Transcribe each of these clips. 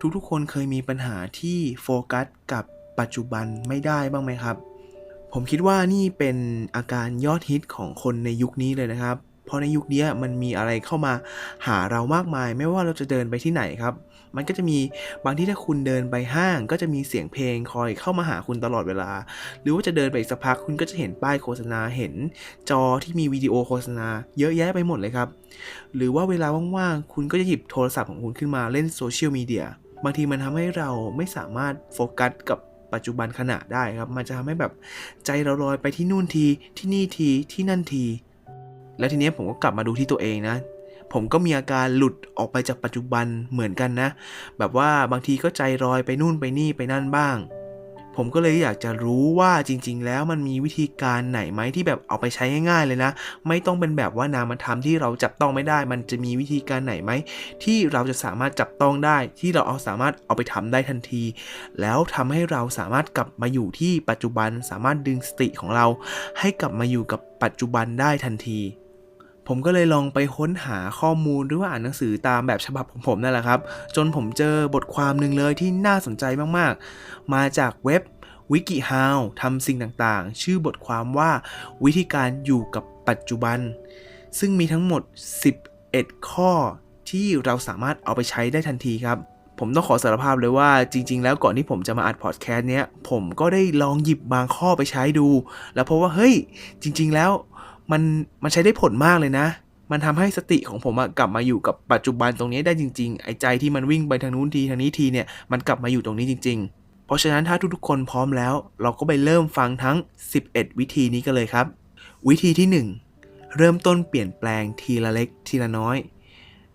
ทุกๆ คนเคยมีปัญหาที่โฟกัสกับปัจจุบันไม่ได้บ้างไหมครับ ผมคิดว่านี่เป็นอาการยอดฮิตของคนในยุคนี้เลยนะครับ เพราะในยุคนี้มันมีอะไรเข้ามาหาเรามากมาย ไม่ว่าเราจะเดินไปที่ไหนครับ มันก็จะมีบางที่ถ้าคุณเดินไปห้าง ก็จะมีเสียงเพลงคอยเข้ามาหาคุณตลอดเวลา หรือว่าจะเดินไปอีกสักพักคุณก็จะเห็นป้ายโฆษณาเห็น จอที่มีวิดีโอโฆษณา เยอะแยะไปหมดเลยครับ หรือว่าเวลาว่างๆคุณก็จะหยิบโทรศัพท์ของคุณขึ้นมาเล่นโซเชียลมีเดียบางทีมันทำให้เราไม่สามารถโฟกัสกับปัจจุบันขณะได้ครับ มันจะทำให้แบบใจเราลอยไปที่นู่นทีที่นี่ทีที่นั่นที แล้วทีนี้ผมก็กลับมาดูที่ตัวเองนะ ผมก็มีอาการหลุดออกไปจากปัจจุบันเหมือนกันนะ แบบว่าบางทีก็ใจลอยไปนู่นไปนี่ไปนั่นบ้าง ผมก็เลยอยากจะรู้ว่าจริง ๆ แล้วมันมีวิธีการไหนไหมที่แบบเอาไปใช้ง่ายๆเลยนะ ไม่ต้องเป็นแบบว่านามธรรมที่เราจับต้องไม่ได้ มันจะมีวิธีการไหนไหมที่เราจะสามารถจับต้องได้ ที่เราเอาสามารถเอาไปทำได้ทันที แล้วทำให้เราสามารถกลับมาอยู่ที่ปัจจุบันสามารถดึงสติของเรา ให้กลับมาอยู่กับปัจจุบันได้ทันที ผมก็เลยลองไปค้นหาข้อมูลหรือว่าอ่านหนังสือตามแบบฉบับของผมนั่นแหละครับ จนผมเจอบทความหนึ่งเลยที่น่าสนใจมากๆ มาจากเว็บ WikiHow ทำสิ่งต่างๆ ชื่อบทความว่าวิธีการอยู่กับปัจจุบัน ซึ่งมีทั้งหมด 11 ข้อที่เราสามารถเอาไปใช้ได้ทันทีครับ ผมต้องขอสารภาพเลยว่าจริง ๆ แล้วก่อนที่ผมจะมาอัดพอดแคสต์เนี้ยผมก็ได้ลองหยิบบางข้อไปใช้ดู แล้วพบว่าเฮ้ยจริง ๆ แล้ว มันมันใช้ได้ผลมากเลยนะ มันทำให้สติของผมกลับมาอยู่กับปัจจุบันตรงนี้ได้จริง ๆ ไอ้ใจที่มันวิ่งไปทางนู้นทีทางนี้ทีเนี่ยมันกลับมาอยู่ตรงนี้จริง ๆ เพราะฉะนั้นถ้าทุกๆคนพร้อมแล้ว เราก็ไปเริ่มฟังทั้ง 11 วิธีนี้กันเลยครับ วิธีที่ 1 เริ่มต้นเปลี่ยนแปลงทีละเล็กทีละน้อย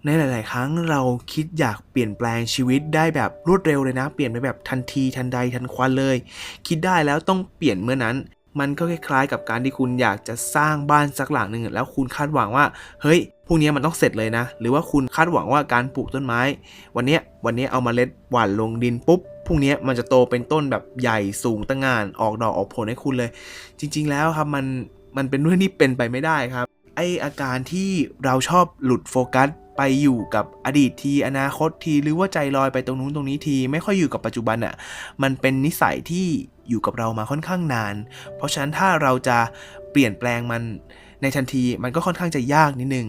ในหลาย ๆ ครั้งเราคิดอยากเปลี่ยนแปลงชีวิตได้แบบรวดเร็วเลยนะ เปลี่ยนไปแบบทันทีทันใดทันควันเลย คิดได้แล้วต้องเปลี่ยนเมื่อนั้น มันก็คล้ายๆ กับการที่คุณอยากจะสร้างบ้านสักหลังหนึ่งแล้วคุณคาดหวังว่า เฮ้ยพรุ่งนี้มันต้องเสร็จเลยนะ หรือว่าคุณคาดหวังว่าการปลูกต้นไม้ วันเนี้ยวันเนี้ยเอามาเล็ดหว่านลงดินปุ๊บพรุ่งนี้มันจะโตเป็นต้นแบบใหญ่สูงตั้งงาน ออกดอกออกผลให้คุณเลย จริง ๆ แล้วครับมันมันเป็นเรื่องที่เป็นไปไม่ได้ครับ ไออาการที่เราชอบหลุดโฟกัสไปอยู่กับอดีตทีอนาคตทีหรือว่าใจลอยไปตรงนู้นตรงนี้ที ไม่ค่อยอยู่กับปัจจุบันอะ่ะมันเป็นนิสัยที่ อยู่กับเรามาค่อนข้างนาน เพราะฉะนั้นถ้าเราจะเปลี่ยนแปลงมันในทันทีมันก็ค่อนข้างจะยากนิดนึง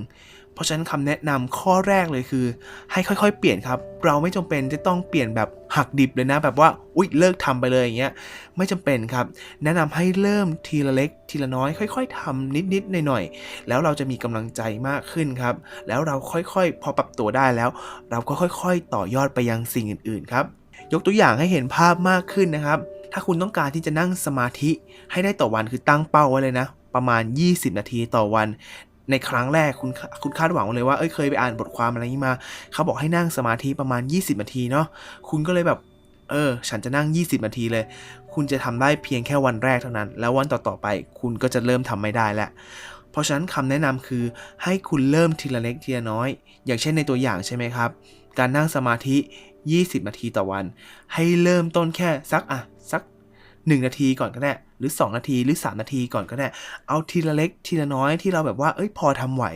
เพราะฉะนั้นคำแนะนำข้อแรกเลยคือ ให้ค่อยๆ เปลี่ยนครับ เราไม่จำเป็นจะต้องเปลี่ยนแบบหักดิบเลยนะ แบบว่าอุ๊ยเลิกทำไปเลยอย่างเงี้ยไม่จำเป็นครับ แนะนำให้เริ่มทีละเล็ก ทีละน้อย ค่อย ๆทำนิดๆหน่อยๆแล้วเราจะมีกำลังใจมากขึ้นครับ แล้วเราค่อยๆ พอปรับตัวได้แล้ว เราก็ค่อย ๆ ต่อยอดไปยังสิ่งอื่น ๆ ครับ ยกตัวอย่างให้เห็นภาพมากขึ้นนะครับ ถ้าคุณต้องการที่จะนั่งสมาธิให้ได้ต่อวันคือตั้งเป้าไว้เลยนะ ประมาณ 20 นาทีต่อวัน ในครั้งแรกคุณคุณคาดหวังเลยว่าเอ้ยเคยไปอ่านบทความอะไรนี้มา เขาบอกให้นั่งสมาธิประมาณ 20 นาทีเนาะคุณก็เลยแบบเออ ฉันจะนั่ง 20 นาทีเลย คุณจะทำได้เพียงแค่วันแรกเท่านั้น แล้ววันต่อๆไป คุณก็จะเริ่มทำไม่ได้แล้ว เพราะฉะนั้นคำแนะนำคือให้คุณเริ่มทีละเล็กทีละน้อย อย่างเช่นในตัวอย่างใช่ไหมครับ การนั่งสมาธิ 20 นาทีต่อวัน ให้เริ่มต้นแค่สักอะสัก 1 นาทีก่อนก็ได้หรือ 2 นาทีหรือ 3 นาทีก่อนก็ได้เอาทีละเล็กทีละน้อยที่เราแบบว่าเอ้ยพอทำไหว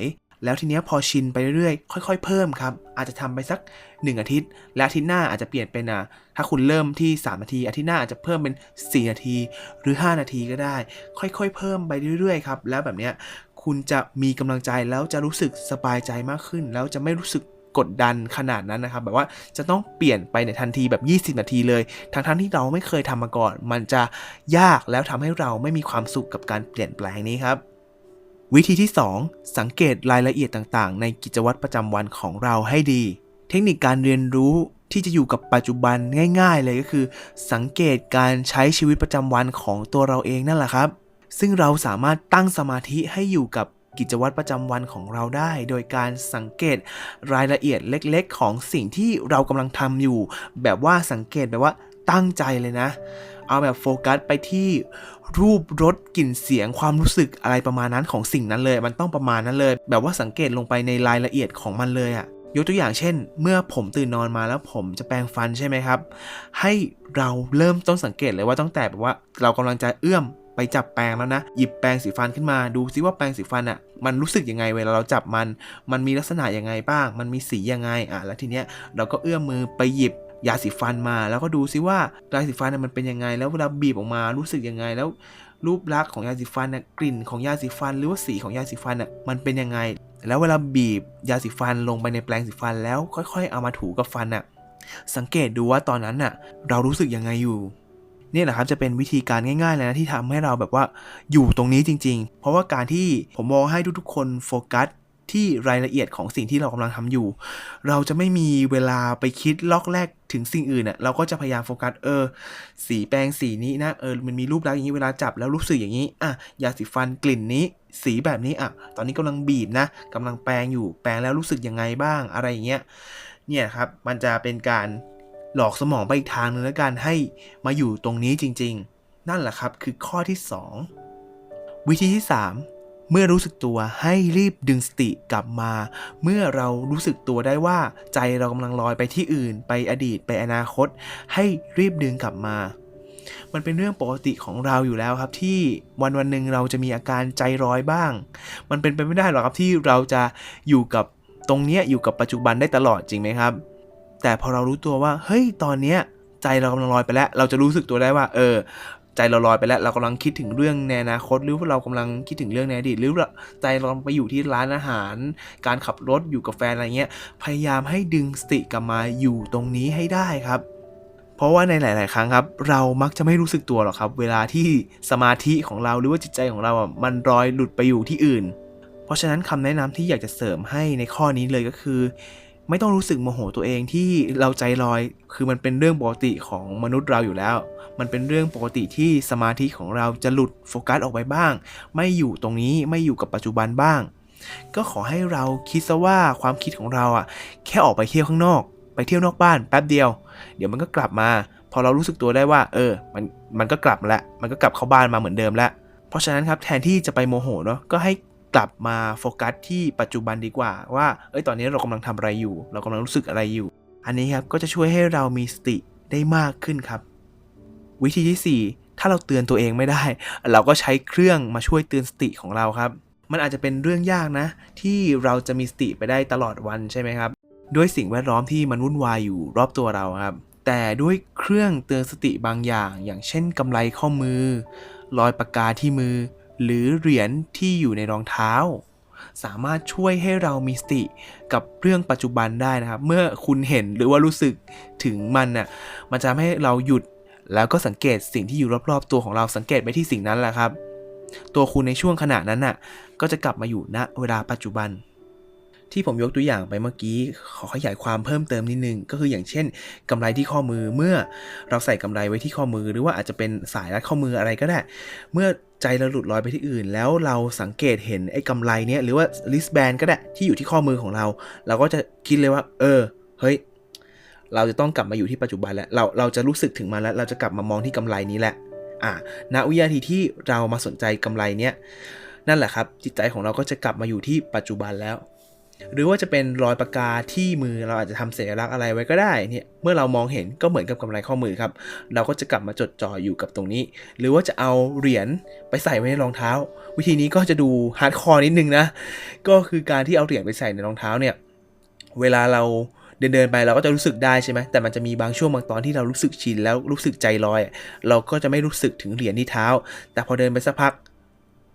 แล้วทีเนี้ยพอชินไปเรื่อยๆค่อย ๆ เพิ่มครับ อาจจะทำไปสัก 1 อาทิตย์ และอาทิตย์หน้าอาจจะเปลี่ยนเป็นอะถ้าคุณเริ่มที่ 3 นาที อาทิตย์หน้าอาจจะเพิ่มเป็น 4 นาที หรือ 5 นาทีก็ได้ ค่อย ๆ เพิ่มไปเรื่อยๆครับแล้วแบบเนี้ยคุณจะมีกำลังใจแล้วจะรู้สึกสบายใจมากขึ้น แล้วจะไม่รู้สึก กดดันขนาดนั้นนะครับ แบบว่าจะต้องเปลี่ยนไปในทันทีแบบ 20 นาทีเลยทั้งๆที่เราไม่เคยทำมาก่อน มันจะยากแล้วทำให้เราไม่มีความสุขกับการเปลี่ยนแปลงนี้ครับวิธีที่ 2 สังเกตรายละเอียดต่างๆ ในกิจวัตรประจำวันของเราให้ดี เทคนิคการเรียนรู้ที่จะอยู่กับปัจจุบันง่าย ๆ เลยก็คือ สังเกตการใช้ชีวิตประจำวันของตัวเราเองนั่นแหละครับ ซึ่งเราสามารถตั้งสมาธิให้อยู่กับ กิจวัตรประจำวันของเราได้ โดยการสังเกตรายละเอียดเล็กๆ ของสิ่งที่เรากำลังทำอยู่ แบบว่าสังเกตแบบว่าตั้งใจเลยนะ เอาแบบโฟกัสไปที่รูปรสกลิ่นเสียงความรู้สึกอะไรประมาณนั้นของสิ่งนั้นเลย มันต้องประมาณนั้นเลย แบบว่าสังเกตลงไปในรายละเอียดของมันเลยอะยกตัวอย่างเช่น เมื่อผมตื่นนอนมาแล้วผมจะแปรงฟันใช่ไหมครับ ให้เราเริ่มต้นสังเกตเลยว่าตั้งแต่แบบว่าเรากำลังจะเอื้อม ไปจับแปรงแล้วนะ หยิบแปรงสีฟันขึ้นมาดูซิว่าแปรงสีฟันอะมันรู้สึกยังไงเวลาเราจับมัน มันมีลักษณะยังไงบ้าง มันมีสียังไงอะแล้วทีเนี้ยเราก็เอื้อมมือไปหยิบยาสีฟันมา แล้วก็ดูซิว่ายาสีฟันน่ะมันเป็นยังไง แล้วเวลาบีบออกมารู้สึกยังไงแล้ว รูปลักษณ์ของยาสีฟันน่ะกลิ่นของยาสีฟัน หรือว่าสีของยาสีฟันน่ะมันเป็นยังไง แล้วเวลาบีบยาสีฟันลงไปในแปรงสีฟันแล้วค่อย ๆ เอามาถูกับฟันน่ะสังเกตดูว่าตอนนั้นน่ะ เรารู้สึกยังไงอยู่ นี่แหละครับจะเป็นวิธีการง่ายๆเลยนะที่ทำให้เราแบบว่าอยู่ตรงนี้จริง ๆ เพราะว่าการที่ผมมองให้ทุกๆคนโฟกัสที่รายละเอียดของสิ่งที่เรากำลังทำอยู่ เราจะไม่มีเวลาไปคิดลอกแรกถึงสิ่งอื่นอะเราก็จะพยายามโฟกัสเออ สีแปรงสีนี้นะเออมันมีรูปลักษณ์อย่างนี้เวลาจับแล้วรู้สึกอย่างนี้อะยาสีฟันกลิ่นนี้ สีแบบนี้อะ ตอนนี้กำลังบีบนะกำลังแปรงอยู่แปรงแล้วรู้สึกยังไงบ้างอะไรอย่างเงี้ยเนี่ยครับมันจะเป็นการ หลอกสมองไปอีกทางนึงแล้วกันให้มาอยู่ตรงนี้จริง ๆ นั่นแหละครับคือข้อที่ 2 วิธีที่ 3 เมื่อรู้สึกตัวให้รีบดึงสติกลับมา เมื่อเรารู้สึกตัวได้ว่าใจเรากำลังลอยไปที่อื่น ไปอดีตไปอนาคต ให้รีบดึงกลับมามันเป็นเรื่องปกติของเราอยู่แล้วครับที่วันวันหนึ่งเราจะมีอาการใจร้อยบ้าง มันเป็นไปไม่ได้หรอกครับที่เราจะอยู่กับตรงเนี้ยอยู่กับปัจจุบันได้ตลอดจริงไหมครับ แต่พอเรารู้ตัวว่า เฮ้ยตอนเนี้ยใจเรากำลังลอยไปแล้ว เราจะรู้สึกตัวได้ว่า เออ ใจเราลอยไปแล้ว เรากำลังคิดถึงเรื่องในอนาคตหรือว่าเรากำลังคิดถึงเรื่องในอดีตหรือว่าใจเราไปอยู่ที่ร้านอาหาร การขับรถอยู่กับแฟนอะไรเงี้ยพยายามให้ดึงสติกลับมาอยู่ตรงนี้ให้ได้ครับเพราะว่าในหลาย ๆ ครั้งครับ เรามักจะไม่รู้สึกตัวหรอกครับ เวลาที่สมาธิของเราหรือว่าจิตใจของเราอะมันลอยหลุดไปอยู่ที่อื่น เพราะฉะนั้นคำแนะนำที่อยากจะเสริมให้ในข้อนี้เลยก็คือ ไม่ต้องรู้สึกโมโหตัวเองที่เราใจลอย คือมันเป็นเรื่องปกติของมนุษย์เราอยู่แล้ว มันเป็นเรื่องปกติที่สมาธิของเราจะหลุดโฟกัสออกไปบ้าง ไม่อยู่ตรงนี้ไม่อยู่กับปัจจุบันบ้าง ก็ขอให้เราคิดซะว่าความคิดของเราอะ แค่ออกไปเที่ยวข้างนอก ไปเที่ยวนอกบ้านแป๊บเดียว เดี๋ยวมันก็กลับมา พอเรารู้สึกตัวได้ว่า เออ มันมันก็กลับมาแล้วมันก็กลับเข้าบ้านมาเหมือนเดิมแล้วเพราะฉะนั้นครับแทนที่จะไปโมโหเนาะก็ให้ กลับมาโฟกัสที่ปัจจุบันดีกว่าว่าเอ้ยตอนนี้เรากำลังทำอะไรอยู่ เรากำลังรู้สึกอะไรอยู่ อันนี้ครับก็จะช่วยให้เรามีสติได้มากขึ้นครับ วิธีที่ 4 ถ้าเราเตือนตัวเองไม่ได้ เราก็ใช้เครื่องมาช่วยเตือนสติของเราครับ มันอาจจะเป็นเรื่องยากนะ ที่เราจะมีสติไปได้ตลอดวันใช่ไหมครับ ด้วยสิ่งแวดล้อมที่มันวุ่นวายอยู่รอบตัวเราครับ แต่ด้วยเครื่องเตือนสติบางอย่าง อย่างเช่นกำไลข้อมือ รอยปากกาที่มือ หรือเหรียญที่อยู่ในรองเท้า สามารถช่วยให้เรามีสติกับเรื่องปัจจุบันได้นะครับ เมื่อคุณเห็นหรือว่ารู้สึกถึงมันน่ะมันจะทำให้เราหยุดแล้วก็สังเกตสิ่งที่อยู่รอบๆ ตัวของเราสังเกตไปที่สิ่งนั้นแหละครับ ตัวคุณในช่วงขณะนั้นน่ะก็จะกลับมาอยู่ณเวลาปัจจุบัน ที่ผมยกตัวอย่างไปเมื่อกี้ขอขยายความเพิ่มเติมนิดนึง ก็คืออย่างเช่นกำไรที่ข้อมือเมื่อเราใส่กำไรไว้ที่ข้อมือ หรือว่าอาจจะเป็นสายรัดข้อมืออะไรก็ได้ เมื่อ ใจเราหลุดลอยไปที่อื่น แล้วเราสังเกตเห็นไอ้กำไรเนี้ยหรือว่าลิสแบนก็ได้ที่อยู่ที่ข้อมือของเรา เราก็จะคิดเลยว่า เออ เฮ้ย เราจะต้องกลับมาอยู่ที่ปัจจุบันแล้ว เราเราจะรู้สึกถึงมันแล้ว เราจะกลับมามองที่กำไรนี้แหละ อ่าณวินาทีที่เรามาสนใจกำไรเนี้ยนั่นแหละครับ จิตใจของเราก็จะกลับมาอยู่ที่ปัจจุบันแล้ว หรือว่าจะเป็นรอยปากกาที่มือเราอาจจะทำสัญลักษณ์อะไรไว้ก็ได้เนี่ยเมื่อเรามองเห็นก็เหมือนกับกำไรข้อมือครับเราก็จะกลับมาจดจ่ออยู่กับตรงนี้ หรือว่าจะเอาเหรียญไปใส่ไว้ในรองเท้า วิธีนี้ก็จะดูฮาร์ดคอร์นิดนึงนะก็คือการที่เอาเหรียญไปใส่ในรองเท้าเนี่ยเวลาเราเดินเดินไปเราก็จะรู้สึกได้ใช่ไหมแต่มันจะมีบางช่วงบางตอนที่เรารู้สึกชินแล้วรู้สึกใจลอย เราก็จะไม่รู้สึกถึงเหรียญที่เท้า แต่พอเดินไปสักพัก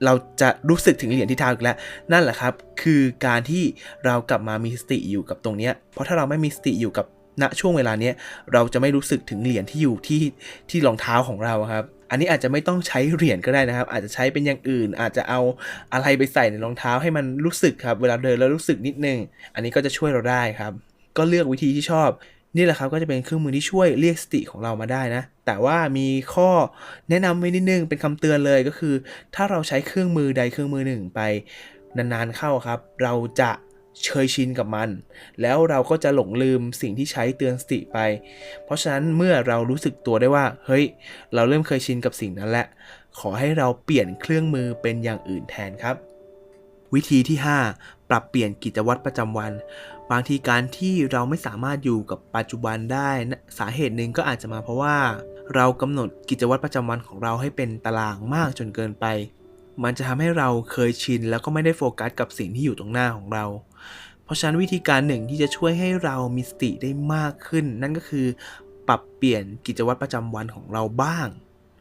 เราจะรู้สึกถึงเหรียญที่เท้าอีกแล้ว นั่นแหละครับ คือการที่เรากลับมามีสติอยู่กับตรงเนี้ย เพราะถ้าเราไม่มีสติอยู่กับณช่วงเวลาเนี้ยเราจะไม่รู้สึกถึงเหรียญที่อยู่ที่ที่รองเท้าของเราครับ อันนี้อาจจะไม่ต้องใช้เหรียญก็ได้นะครับ อาจจะใช้เป็นอย่างอื่น อาจจะเอาอะไรไปใส่ในรองเท้าให้มันรู้สึกครับ เวลาเดินแล้วรู้สึกนิดนึง อันนี้ก็จะช่วยเราได้ครับ ก็เลือกวิธีที่ชอบ นี่แหละครับก็จะเป็นเครื่องมือที่ช่วยเรียกสติของเรามาได้นะ แต่ว่ามีข้อแนะนำไว้นิดนึงเป็นคำเตือนเลยก็คือ ถ้าเราใช้เครื่องมือใดเครื่องมือหนึ่งไปนานๆเข้าครับ เราจะเคยชินกับมัน แล้วเราก็จะหลงลืมสิ่งที่ใช้เตือนสติไป เพราะฉะนั้นเมื่อเรารู้สึกตัวได้ว่า เฮ้ย เราเริ่มเคยชินกับสิ่งนั้นแหละ ขอให้เราเปลี่ยนเครื่องมือเป็นอย่างอื่นแทนครับ วิธีที่ 5 ปรับเปลี่ยนกิจวัตรประจำวัน บางทีการที่เราไม่สามารถอยู่กับปัจจุบันได้สาเหตุหนึ่งก็อาจจะมาเพราะว่า เรากำหนดกิจวัตรประจำวันของเราให้เป็นตารางมากจนเกินไป มันจะทำให้เราเคยชิน แล้วก็ไม่ได้โฟกัสกับสิ่งที่อยู่ตรงหน้าของเรา เพราะฉะนั้นวิธีการหนึ่งที่จะช่วยให้เรามีสติได้มากขึ้น นั่นก็คือปรับเปลี่ยนกิจวัตรประจำวันของเราบ้าง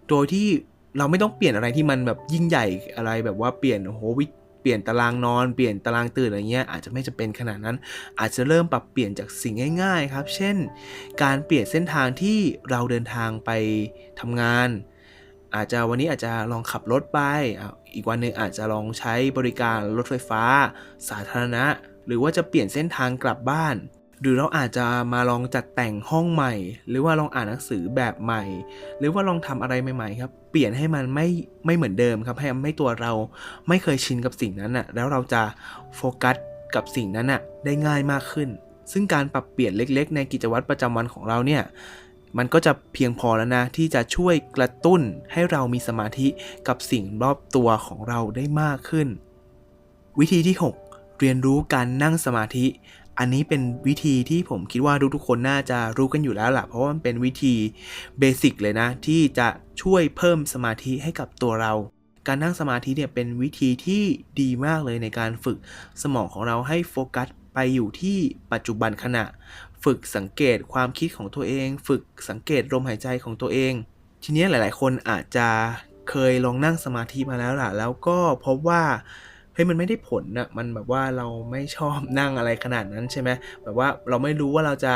โดยที่เราไม่ต้องเปลี่ยนอะไรที่มันแบบยิ่งใหญ่อะไรแบบว่าเปลี่ยนโอ้โหวิ เปลี่ยนตารางนอน เปลี่ยนตารางตื่นอะไรเงี้ยอาจจะไม่จะเป็นขนาดนั้น อาจจะเริ่มปรับเปลี่ยนจากสิ่งง่าย ๆ ครับ เช่น การเปลี่ยนเส้นทางที่เราเดินทางไปทำงาน อาจจะวันนี้อาจจะลองขับรถไป อีกวันหนึ่งอาจจะลองใช้บริการรถไฟฟ้า สาธารณะ หรือว่าจะเปลี่ยนเส้นทางกลับบ้าน หรือเราอาจจะมาลองจัดแต่งห้องใหม่ หรือว่าลองอ่านหนังสือแบบใหม่ หรือว่าลองทำอะไรใหม่ๆครับ เปลี่ยนให้มันไม่ไม่เหมือนเดิมครับ ให้ไม่ตัวเราไม่เคยชินกับสิ่งนั้นน่ะ แล้วเราจะโฟกัสกับสิ่งนั้นน่ะได้ง่ายมากขึ้น ซึ่งการปรับเปลี่ยนเล็ก ๆ ในกิจวัตรประจำวันของเราเนี่ยมันก็จะเพียงพอแล้วนะ ที่จะช่วยกระตุ้นให้เรามีสมาธิกับสิ่งรอบตัวของเราได้มากขึ้น วิธีที่ 6 เรียนรู้การนั่งสมาธิ อันนี้เป็นวิธีที่ผมคิดว่าทุกๆคนน่าจะรู้กันอยู่แล้วล่ะ เพราะว่ามันเป็นวิธีเบสิกเลยนะ ที่จะช่วยเพิ่มสมาธิให้กับตัวเรา การนั่งสมาธิเนี่ยเป็นวิธีที่ดีมากเลยในการฝึกสมองของเราให้โฟกัสไปอยู่ที่ปัจจุบันขณะ ฝึกสังเกตความคิดของตัวเอง ฝึกสังเกตลมหายใจของตัวเอง ทีนี้ยหลาย ๆ คนอาจจะเคยลองนั่งสมาธิมาแล้วล่ะ แล้วก็พบว่า เฮ้ยมันไม่ได้ผลนะมันแบบว่าเราไม่ชอบนั่งอะไรขนาดนั้นใช่ไหมแบบว่าเราไม่รู้ว่าเราจะ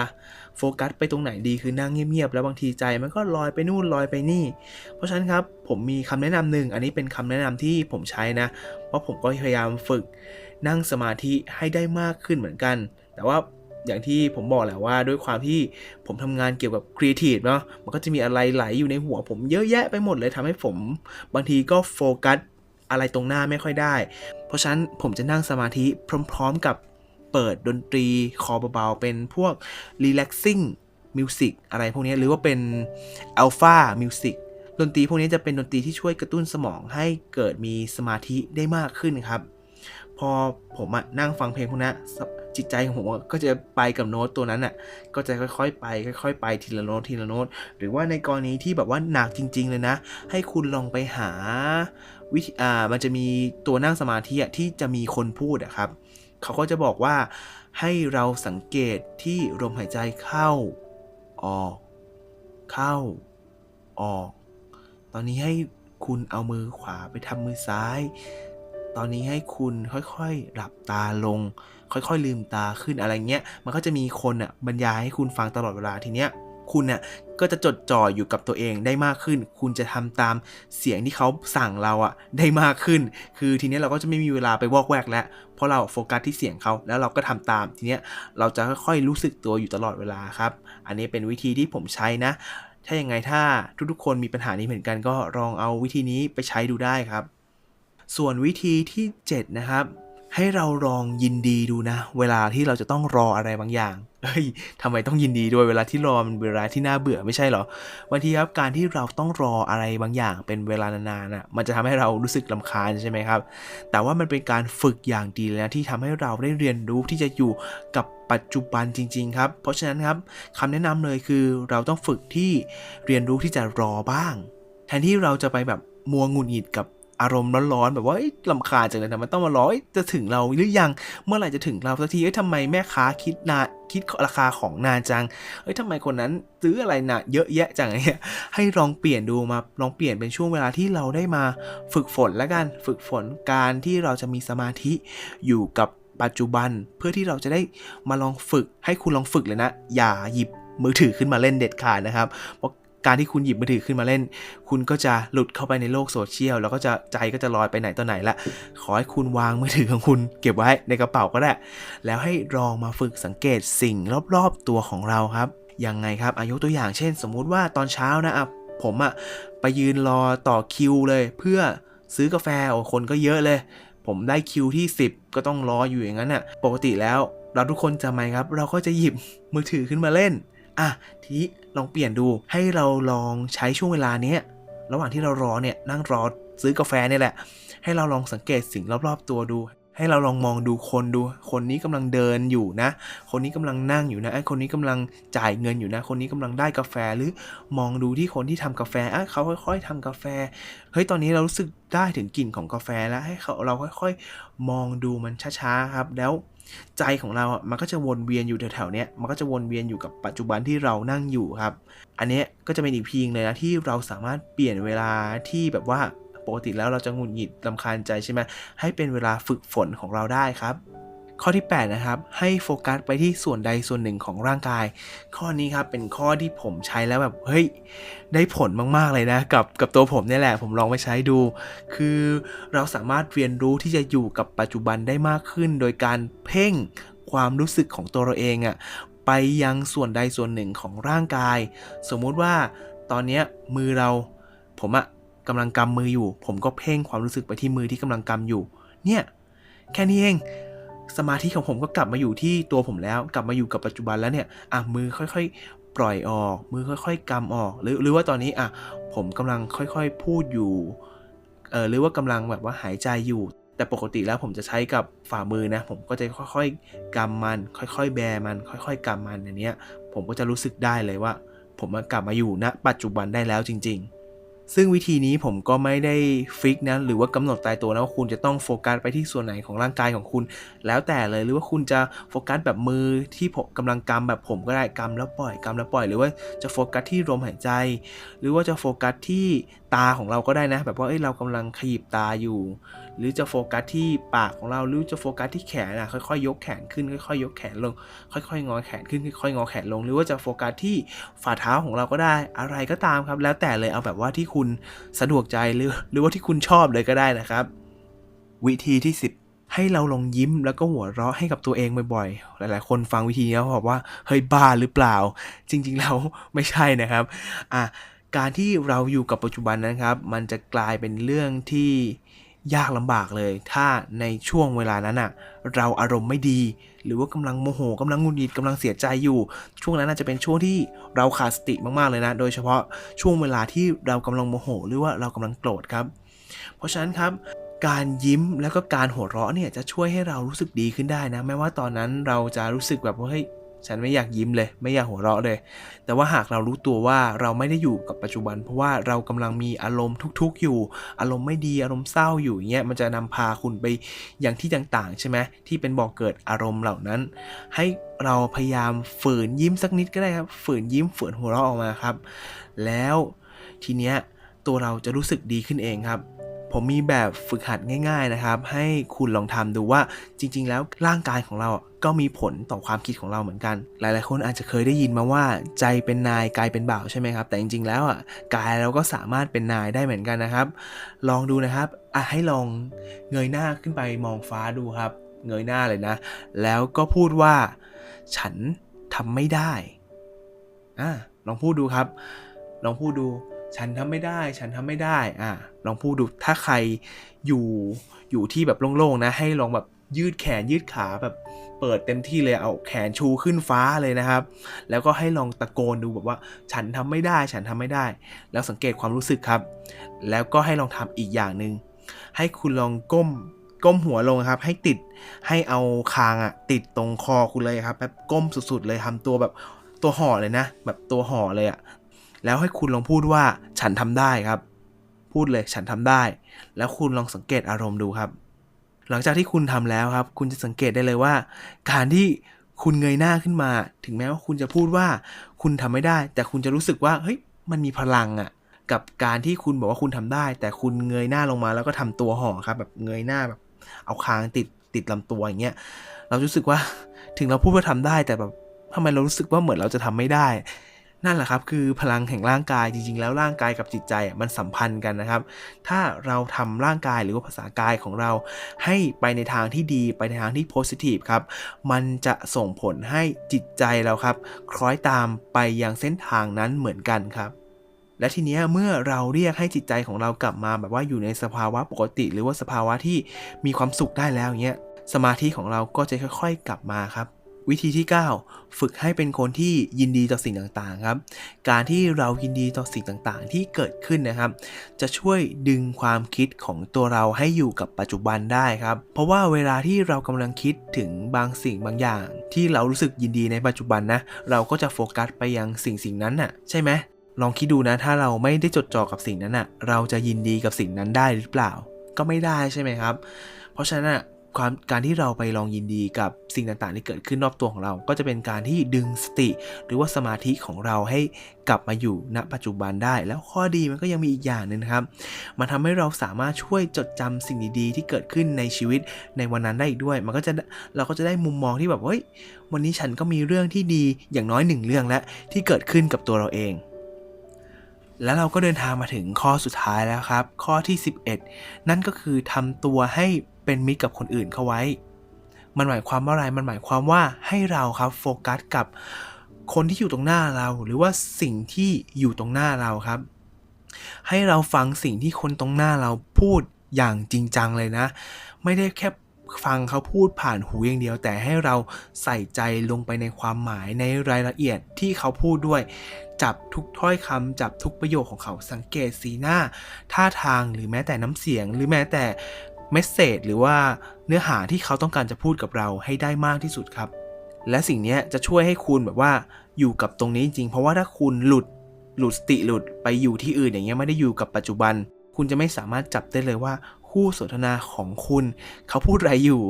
โฟกัสไปตรงไหนดีคือนั่งเงียบๆแล้วบางทีใจมันก็ลอยไปนู่นลอยไปนี่ เพราะฉะนั้นครับผมมีคำแนะนำหนึ่งอันนี้เป็นคำแนะนำที่ผมใช้นะ เพราะผมก็พยายามฝึกนั่งสมาธิให้ได้มากขึ้นเหมือนกัน แต่ว่าอย่างที่ผมบอกแหละว่าด้วยความที่ผมทำงานเกี่ยวกับครีเอทีฟเนาะมันก็จะมีอะไรไหลอยู่ในหัวผมเยอะแยะไปหมดเลยทำให้ผม บางทีก็โฟกัส อะไรตรงหน้าไม่ค่อยได้ เพราะฉะนั้นผมจะนั่งสมาธิพร้อมๆกับเปิดดนตรีคอเบาๆ เป็นพวก relaxing music อะไรพวกนี้หรือว่าเป็น alpha music ดนตรีพวกนี้จะเป็นดนตรีที่ช่วยกระตุ้นสมองให้เกิดมีสมาธิได้มากขึ้นครับ พอผมนั่งฟังเพลงพวกนี้จิตใจของผมก็จะไปกับโน้ตตัวนั้นอะก็จะค่อยๆ ไป ค่อย ๆ ไปทีละโน้ตทีละโน้ตหรือว่าในกรณีที่แบบว่าหนักจริง ๆ เลยนะ ให้คุณลองไปหา วิอ่ามันจะมีตัวนั่งสมาธิที่จะมีคนพูดอะครับ เขาก็จะบอกว่าให้เราสังเกตที่ลมหายใจเข้า ออก เข้า ออก ตอนนี้ให้คุณเอามือขวาไปทำมือซ้าย ตอนนี้ให้คุณค่อยๆหลับตาลง ค่อยๆลืมตาขึ้นอะไรเงี้ย มันก็จะมีคนอะบรรยายให้คุณฟังตลอดเวลาทีเนี้ย คุณน่ะก็จะจดจ่ออยู่กับตัวเองได้มากขึ้น คุณจะทำตามเสียงที่เขาสั่งเราอะได้มากขึ้น คือทีนี้เราก็จะไม่มีเวลาไปวอกแวกแล้ว เพราะเราโฟกัสที่เสียงเขาแล้วเราก็ทำตาม ทีนี้เราจะค่อยๆรู้สึกตัวอยู่ตลอดเวลาครับ อันนี้เป็นวิธีที่ผมใช้นะ ถ้ายังไงถ้าทุกๆคนมีปัญหานี้เหมือนกันก็ลองเอาวิธีนี้ไปใช้ดูได้ครับ ส่วนวิธีที่ 7 นะครับ ให้เราลองยินดีดูนะ เวลาที่เราจะต้องรออะไรบางอย่าง เฮ้ยทำไมต้องยินดีด้วยเวลาที่รอมันเวลาที่น่าเบื่อไม่ใช่เหรอบางทีครับการที่เราต้องรออะไรบางอย่างเป็นเวลานานๆน่ะมันจะทำให้เรารู้สึกลำคาญใช่ไหมครับ แต่ว่ามันเป็นการฝึกอย่างดีเลยนะที่ทำให้เราได้เรียนรู้ที่จะอยู่กับปัจจุบันจริง ๆ ครับ เพราะฉะนั้นครับคำแนะนำเลยคือเราต้องฝึกที่เรียนรู้ที่จะรอบ้าง แทนที่เราจะไปแบบมัวงุนหงิดกับ อารมณ์ร้อนๆแบบว่าลำคาญจังเลยนะมันต้องมารอเอ้ยจะถึงเราหรือยังเมื่อไหร่จะถึงเราสักทีเอ้ยทำไมแม่ค้าคิดนาคิดราคาของนานจังเอ้ยทำไมคนนั้นซื้ออะไรนะเยอะแยะจังเนี่ยให้ลองเปลี่ยนดูมาลองเปลี่ยนเป็นช่วงเวลาที่เราได้มาฝึกฝนแล้วกันฝึกฝนการที่เราจะมีสมาธิอยู่กับปัจจุบันเพื่อที่เราจะได้มาลองฝึกให้คุณลองฝึกเลยนะ อย่าหยิบมือถือขึ้นมาเล่นเด็ดขาดนะครับเพราะ การที่คุณหยิบมือถือขึ้นมาเล่น คุณก็จะหลุดเข้าไปในโลกโซเชียลแล้วก็จะใจก็จะลอยไปไหนต่อไหนละ ขอให้คุณวางมือถือของคุณ เก็บไว้ในกระเป๋าก็ได้ แล้วให้ลองมาฝึกสังเกตสิ่งรอบๆตัวของเราครับ ยังไงครับอายุตัวอย่างเช่น สมมุติว่าตอนเช้านะอะผมอะไปยืนรอต่อคิวเลย เพื่อซื้อกาแฟโอ้คนก็เยอะเลย ผมได้คิวที่ 10 ก็ต้องรออยู่อย่างนั้นน่ะ ปกติแล้วเราทุกคนจะไหมครับ เราก็จะหยิบมือถือขึ้นมาเล่น อะ ทีนี้ ลองเปลี่ยนดูให้เราลองใช้ช่วงเวลาเนี้ยระหว่างที่เรารอเนี่ยนั่งรอซื้อกาแฟเนี่ยแหละ ให้เราลองสังเกตสิ่งรอบๆตัวดู ให้เราลองมองดูคนดู คนนี้กำลังเดินอยู่นะ คนนี้กำลังนั่งอยู่นะไอ้คนนี้กำลังจ่ายเงินอยู่นะ คนนี้กำลังได้กาแฟหรือมองดูที่คนที่ทำกาแฟอะเขาค่อยๆทำกาแฟเฮ้ยตอนนี้เรารู้สึกได้ถึงกลิ่นของกาแฟแล้วให้เขาเราค่อย ๆ มองดูมันช้าๆครับแล้ว ใจของเราอะมันก็จะวนเวียนอยู่แถวๆเนี้ยมันก็จะวนเวียนอยู่กับปัจจุบันที่เรานั่งอยู่ครับ อันนี้ก็จะเป็นอีกพีงเลยนะที่เราสามารถเปลี่ยนเวลาที่แบบว่าปกติแล้วเราจะหงุดหงิดลำคาญใจใช่ไหมให้เป็นเวลาฝึกฝนของเราได้ครับ ข้อที่ 8 นะครับ ให้โฟกัสไปที่ส่วนใดส่วนหนึ่งของร่างกาย ข้อนี้ครับเป็นข้อที่ผมใช้แล้วแบบเฮ้ยได้ผลมากๆเลยนะ กับกับตัวผมเนี่ยแหละ ผมลองไปใช้ดู คือเราสามารถเรียนรู้ที่จะอยู่กับปัจจุบันได้มากขึ้น โดยการเพ่งความรู้สึกของตัวเราเองอะไปยังส่วนใดส่วนหนึ่งของร่างกาย สมมุติว่าตอนนี้มือเราผมอะกำลังกำมืออยู่ ผมก็เพ่งความรู้สึกไปที่มือที่กำลังกำอยู่ เนี่ยแค่นี้เอง สมาธิของผมก็กลับมาอยู่ที่ตัวผมแล้ว กลับมาอยู่กับปัจจุบันแล้วเนี่ยอะมือค่อยๆ ปล่อยออก มือค่อยๆกำออก หรือหรือว่าตอนนี้อะผมกำลังค่อยๆพูดอยู่เออหรือว่ากำลังแบบว่าหายใจอยู่ แต่ปกติแล้วผมจะใช้กับฝ่ามือนะ ผมก็จะค่อยๆกำมัน ค่อยๆ แบมัน ค่อยๆกำมันอย่างเนี้ยผมก็จะรู้สึกได้เลยว่า ผมกลับมาอยู่ณปัจจุบันได้แล้วจริง ๆ ซึ่งวิธีนี้ผมก็ไม่ได้ฟิกนะหรือว่ากำหนดตายตัวนะว่าคุณจะต้องโฟกัสไปที่ส่วนไหนของร่างกายของคุณ แล้วแต่เลยหรือว่าคุณจะโฟกัสแบบมือที่ผมกำลังกำแบบผมก็ได้กำแล้วปล่อยกำแล้วปล่อย หรือว่าจะโฟกัสที่ลมหายใจ หรือว่าจะโฟกัสที่ตาของเราก็ได้นะ แบบว่าเอ้ยเรากำลังขยิบตาอยู่ หรือจะโฟกัสที่ปากของเราหรือจะโฟกัสที่แขนอะค่อยๆ ยกแขนขึ้นค่อยๆ ยกแขนลง ค่อยๆงอแขนขึ้นค่อยๆงอแขนลง หรือว่าจะโฟกัสที่ฝ่าเท้าของเราก็ได้ อะไรก็ตามครับ แล้วแต่เลยเอาแบบว่าที่คุณสะดวกใจหรือหรือว่าที่คุณชอบเลยก็ได้นะครับ วิธีที่ 10ให้เราลองยิ้มแล้วก็หัวเราะให้กับตัวเองบ่อยๆ หลายๆ คนฟังวิธีนี้แล้วบอกว่า เฮ้ยบ้าหรือเปล่า จริงๆแล้วไม่ใช่นะครับ อะ การที่เราอยู่กับปัจจุบันนะครับ มันจะกลายเป็นเรื่องที่ยากลำบากเลย ถ้าในช่วงเวลานั้นอะเราอารมณ์ไม่ดี หรือว่ากำลังโมโหกำลังงุดหงิดกำลังเสียใจอยู่ ช่วงนั้นอาจจะเป็นช่วงที่เราขาดสติมากๆเลยนะ โดยเฉพาะช่วงเวลาที่เรากำลังโมโห หรือว่าเรากำลังโกรธครับ เพราะฉะนั้นครับการยิ้มแล้วก็การหัวเราะเนี่ยจะช่วยให้เรารู้สึกดีขึ้นได้นะแม้ว่าตอนนั้นเราจะรู้สึกแบบว่าเฮ้ย ฉันไม่อยากยิ้มเลย ไม่อยากหัวเราะเลย แต่ว่าหากเรารู้ตัวว่าเราไม่ได้อยู่กับปัจจุบัน เพราะว่าเรากำลังมีอารมณ์ทุกๆอยู่ อารมณ์ไม่ดีอารมณ์เศร้าอยู่อย่างเงี้ยมันจะนำพาคุณไปอย่างที่ต่างๆ ใช่ไหมที่เป็นบ่อกเกิดอารมณ์เหล่านั้น ให้เราพยายามฝืนยิ้มสักนิดก็ได้ครับ ฝืนยิ้มฝืนหัวเราะออกมาครับ แล้วทีเนี้ยตัวเราจะรู้สึกดีขึ้นเองครับ ผมมีแบบฝึกหัดง่าย ๆนะครับ ให้คุณลองทำดูว่าจริง ๆ แล้วร่างกายของเราก็มีผลต่อความคิดของเราเหมือนกัน หลายๆ คนอาจจะเคยได้ยินมาว่าใจเป็นนายกายเป็นบ่าวใช่ไหมครับ แต่จริง ๆ แล้วอะกายเราก็สามารถเป็นนายได้เหมือนกันนะครับ ลองดูนะครับอะให้ลองเงยหน้าขึ้นไปมองฟ้าดูครับ เงยหน้าเลยนะ แล้วก็พูดว่า ฉันทำไม่ได้อะลองพูดดูครับ ลองพูดดู ฉันทำไม่ได้ ฉันทำไม่ได้อะ ลองพูดดูถ้าใครอยู่อยู่ที่แบบโล่งๆนะ ให้ลองแบบยืดแขนยืดขาแบบเปิดเต็มที่เลยเอาแขนชูขึ้นฟ้าเลยนะครับ แล้วก็ให้ลองตะโกนดูแบบว่า ฉันทำไม่ได้ ฉันทำไม่ได้ แล้วสังเกตความรู้สึกครับ แล้วก็ให้ลองทำอีกอย่างหนึ่งให้คุณลองก้มก้มหัวลงครับ ให้ติดให้เอาคางอะติดตรงคอคุณเลยครับแบบก้มสุดๆเลยทำตัวแบบตัวห่อเลยนะ แบบตัวห่อเลยอะแล้วให้คุณลองพูดว่าฉันทำได้ครับ พูดเลยฉันทำได้ แล้วคุณลองสังเกตอารมณ์ดูครับ หลังจากที่คุณทำแล้วครับ คุณจะสังเกตได้เลยว่า การที่คุณเงยหน้าขึ้นมา ถึงแม้ว่าคุณจะพูดว่าคุณทำไม่ได้ แต่คุณจะรู้สึกว่าเฮ้ยมันมีพลังอะกับการที่คุณบอกว่าคุณทำได้ แต่คุณเงยหน้าลงมาแล้วก็ทำตัวห่อครับ แบบเงยหน้าแบบเอาคางติดติดลำตัวอย่างเงี้ยเรารู้สึกว่าถึงเราพูดว่าทำได้แต่แบบทำไมเรารู้สึกว่าเหมือนเราจะทำไม่ได้ นั่นแหละครับคือพลังแห่งร่างกายจริงๆ แล้วร่างกายกับจิตใจมันสัมพันธ์กันนะครับ ถ้าเราทำร่างกายหรือว่าภาษากายของเรา ให้ไปในทางที่ดีไปในทางที่โพสิทีฟครับมันจะส่งผลให้จิตใจเราครับ คล้อยตามไปยังเส้นทางนั้นเหมือนกันครับและทีนี้เมื่อเราเรียกให้จิตใจของเรากลับมาแบบว่าอยู่ในสภาวะปกติ หรือว่าสภาวะที่มีความสุขได้แล้วอย่างเงี้ยสมาธิของเราก็จะค่อย ๆ กลับมาครับ วิธีที่ 9 ฝึกให้เป็นคนที่ยินดีต่อสิ่งต่างๆครับ การที่เรายินดีต่อสิ่งต่างๆ ที่เกิดขึ้นนะครับ จะช่วยดึงความคิดของตัวเราให้อยู่กับปัจจุบันได้ครับ เพราะว่าเวลาที่เรากำลังคิดถึงบางสิ่งบางอย่าง ที่เรารู้สึกยินดีในปัจจุบันนะ เราก็จะโฟกัสไปยังสิ่งสิ่งนั้นน่ะ ใช่ไหมลองคิดดูนะ ถ้าเราไม่ได้จดจ่อกับสิ่งนั้นน่ะ เราจะยินดีกับสิ่งนั้นได้หรือเปล่า ก็ไม่ได้ใช่ไหมครับ เพราะฉะนั้นนะ ความการที่เราไปลองยินดีกับสิ่งต่างๆ ที่เกิดขึ้นรอบตัวของเรา ก็จะเป็นการที่ดึงสติ หรือว่าสมาธิของเราให้กลับมาอยู่ณปัจจุบันได้ แล้วข้อดีมันก็ยังมีอีกอย่างหนึ่งนะครับ มันทำให้เราสามารถช่วยจดจำสิ่งดีๆ ที่เกิดขึ้นในชีวิตในวันนั้นได้อีกด้วย มันก็จะเราก็จะได้มุมมองที่แบบเฮ้ยวันนี้ฉันก็มีเรื่องที่ดีอย่างน้อยหนึ่งเรื่องแล้วที่เกิดขึ้นกับตัวเราเองแล้วเราก็เดินทางมาถึงข้อสุดท้ายแล้วครับ ข้อที่ 11 นั่นก็คือทำตัวให้ เป็นมิตรกับคนอื่นเข้าไว้ มันหมายความว่าอะไร มันหมายความว่าให้เราครับโฟกัสกับคนที่อยู่ตรงหน้าเรา หรือว่าสิ่งที่อยู่ตรงหน้าเราครับ ให้เราฟังสิ่งที่คนตรงหน้าเราพูดอย่างจริงจังเลยนะ ไม่ได้แค่ฟังเขาพูดผ่านหูอย่างเดียว แต่ให้เราใส่ใจลงไปในความหมายในรายละเอียดที่เขาพูดด้วย จับทุกถ้อยคำจับทุกประโยคของเขาสังเกตสีหน้า ท่าทางหรือแม้แต่น้ำเสียง หรือแม้แต่ เมสเซจหรือว่าเนื้อหาที่เขาต้องการจะพูดกับเราให้ได้มากที่สุดครับ และสิ่งนี้จะช่วยให้คุณแบบว่าอยู่กับตรงนี้จริง เพราะว่าถ้าคุณหลุดหลุดสติหลุดไปอยู่ที่อื่นอย่างเงี้ยไม่ได้อยู่กับปัจจุบัน คุณจะไม่สามารถจับได้เลยว่าคู่สนทนาของคุณ เขาพูดอะไรอยู่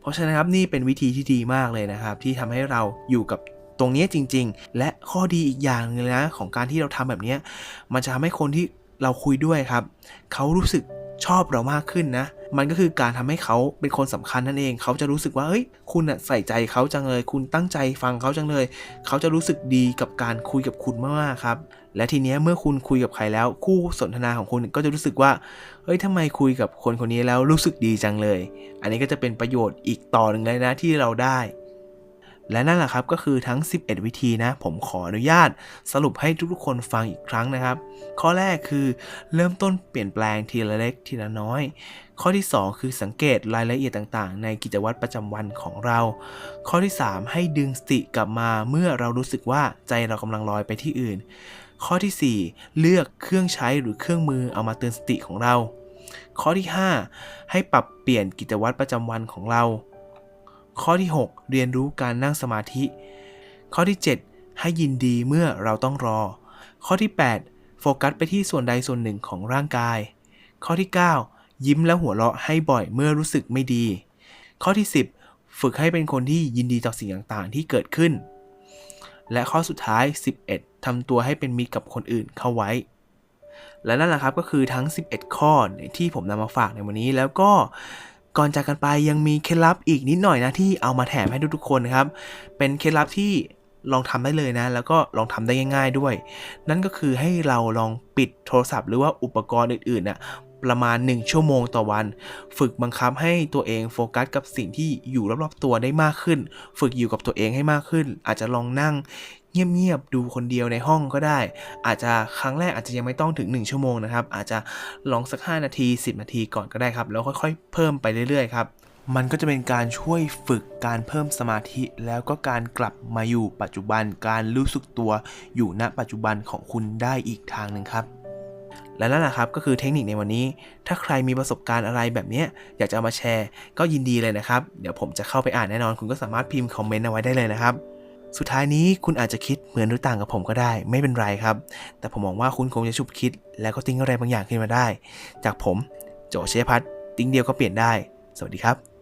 เพราะฉะนั้นครับนี่เป็นวิธีที่ดีมากเลยนะครับ ที่ทำให้เราอยู่กับตรงนี้จริง ๆ และข้อดีอีกอย่างนึงเลยนะของการที่เราทำแบบนี้มันจะทำให้คนที่เราคุยด้วยครับ เขารู้สึก ชอบเรามากขึ้นนะ มันก็คือการทำให้เขาเป็นคนสำคัญนั่นเอง เขาจะรู้สึกว่าเฮ้ย คุณอะใส่ใจเขาจังเลย คุณตั้งใจฟังเขาจังเลย เขาจะรู้สึกดีกับการคุยกับคุณมากๆครับ และทีนี้เมื่อคุณคุยกับใครแล้ว คู่สนทนาของคุณก็จะรู้สึกว่า เฮ้ยทำไมคุยกับคนคนนี้แล้วรู้สึกดีจังเลย อันนี้ก็จะเป็นประโยชน์อีกต่อหนึ่งเลยนะที่เราได้ และนั่นแหละครับก็คือทั้ง 11 วิธีนะ ผมขออนุญาตสรุปให้ทุกๆคนฟังอีกครั้งนะครับ ข้อแรกคือเริ่มต้นเปลี่ยนแปลงทีละเล็กทีละน้อย ข้อที่ 2 คือสังเกตรายละเอียดต่างๆ ในกิจวัตรประจำวันของเรา ข้อที่ 3 ให้ดึงสติกลับมาเมื่อเรารู้สึกว่าใจเรากำลังลอยไปที่อื่น ข้อทีสี่ 4 เลือกเครื่องใช้หรือเครื่องมือเอามาเตือนสติของเรา ข้อที่ 5 ให้ปรับเปลี่ยนกิจวัตรประจำวันของเรา ข้อที่ 6 เรียนรู้การนั่งสมาธิ ข้อที่ 7 ให้ยินดีเมื่อเราต้องรอ ข้อที่ 8 โฟกัสไปที่ส่วนใดส่วนหนึ่งของร่างกาย ข้อที่ 9 ยิ้มและหัวเราะให้บ่อยเมื่อรู้สึกไม่ดี ข้อที่ 10 ฝึกให้เป็นคนที่ยินดีต่อสิ่งต่างๆ ที่เกิดขึ้น และข้อสุดท้าย 11ทำตัวให้เป็นมิตรกับคนอื่นเข้าไว้ และนั่นแหละครับก็คือทั้ง 11 ข้อที่ผมนำมาฝากในวันนี้แล้วก็ ก่อนจากกันไปยังมีเคล็ดลับอีกนิดหน่อยนะที่เอามาแถมให้ทุกๆคนครับ เป็นเคล็ดลับที่ลองทำได้เลยนะ แล้วก็ลองทำได้ง่าย ๆด้วย นั่นก็คือให้เราลองปิดโทรศัพท์หรือว่าอุปกรณ์อื่นๆน่ะประมาณ 1 ชั่วโมงต่อวัน ฝึกบังคับให้ตัวเองโฟกัสกับสิ่งที่อยู่รอบๆตัวได้มากขึ้น ฝึกอยู่กับตัวเองให้มากขึ้น อาจจะลองนั่ง เงียบๆดูคนเดียวในห้องก็ได้ อาจจะครั้งแรกอาจจะยังไม่ต้องถึง 1 ชั่วโมงนะครับ อาจจะลองสัก 5 นาที 10 นาทีก่อนก็ได้ครับ แล้วค่อยๆ เพิ่มไปเรื่อยๆครับมันก็จะเป็นการช่วยฝึกการเพิ่มสมาธิ แล้วก็การกลับมาอยู่ปัจจุบันการรู้สึกตัวอยู่ณปัจจุบันของคุณได้อีกทางหนึ่งครับ และนั่นแหละครับก็คือเทคนิคในวันนี้ ถ้าใครมีประสบการณ์อะไรแบบนี้อยากจะเอามาแชร์ ก็ยินดีเลยนะครับ เดี๋ยวผมจะเข้าไปอ่านแน่นอน คุณก็สามารถพิมพ์คอมเมนต์เอาไว้ได้เลยนะครับ สุดท้ายนี้คุณอาจจะคิดเหมือนหรือต่างกับผมก็ได้ ไม่เป็นไรครับ แต่ผมมองว่าคุณคงจะชุบคิด แล้วก็ติ้งอะไรบางอย่างขึ้นมาได้ จากผม โจเชยพัฒน์ติ้งเดียวก็เปลี่ยนได้ สวัสดีครับ